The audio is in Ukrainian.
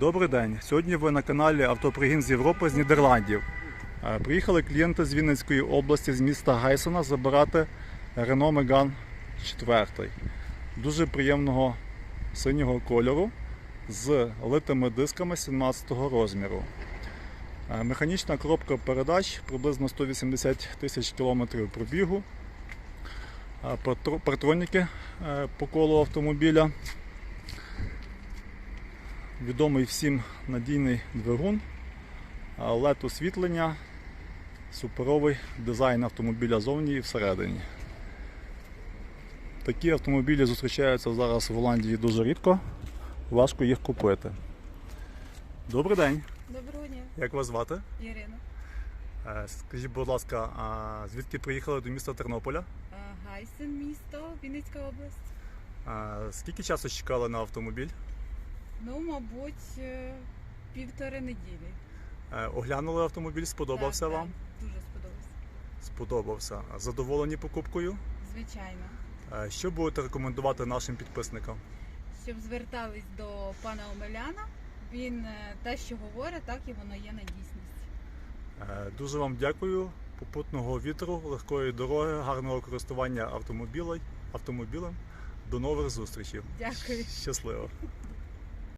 Добрий день. Сьогодні ви на каналі Автопригін з Європи з Нідерландів. Е, Приїхали клієнти з Вінницької області з міста Гайсена забирати Renault Megane 4. Дуже приємного синього кольору з литими дисками 17 розміру. Е, Механічна коробка передач приблизно 180 тисяч кілометрів пробігу. Е, Партроніки по колу автомобіля. Відомий всім надійний двигун, led освітлення, суперовий дизайн автомобіля зовні і всередині. Такі автомобілі зустрічаються зараз в Голландії дуже рідко, важко їх купити. Добрий день, Доброго дня, як вас звати? Ірина. Е, Скажіть, будь ласка, а звідки приїхали до міста Тернополя? А, Гайсен, місто, Вінницька область. Е, Скільки часу чекали на автомобіль? Ну, мабуть, е, півтори неділі. Е, Оглянули автомобіль, сподобався Так, вам? Дуже сподобався. Сподобався. Задоволені покупкою? Звичайно. Е, Що будете рекомендувати нашим підписникам? Щоб звертались до пана Омеляна, він е, те, що говорить, так і воно є на дійсності. Е, Дуже вам дякую. Попутного вітру, легкої дороги, гарного користування автомобілем. автомобілем. До нових зустрічей. Дякую. Щасливо.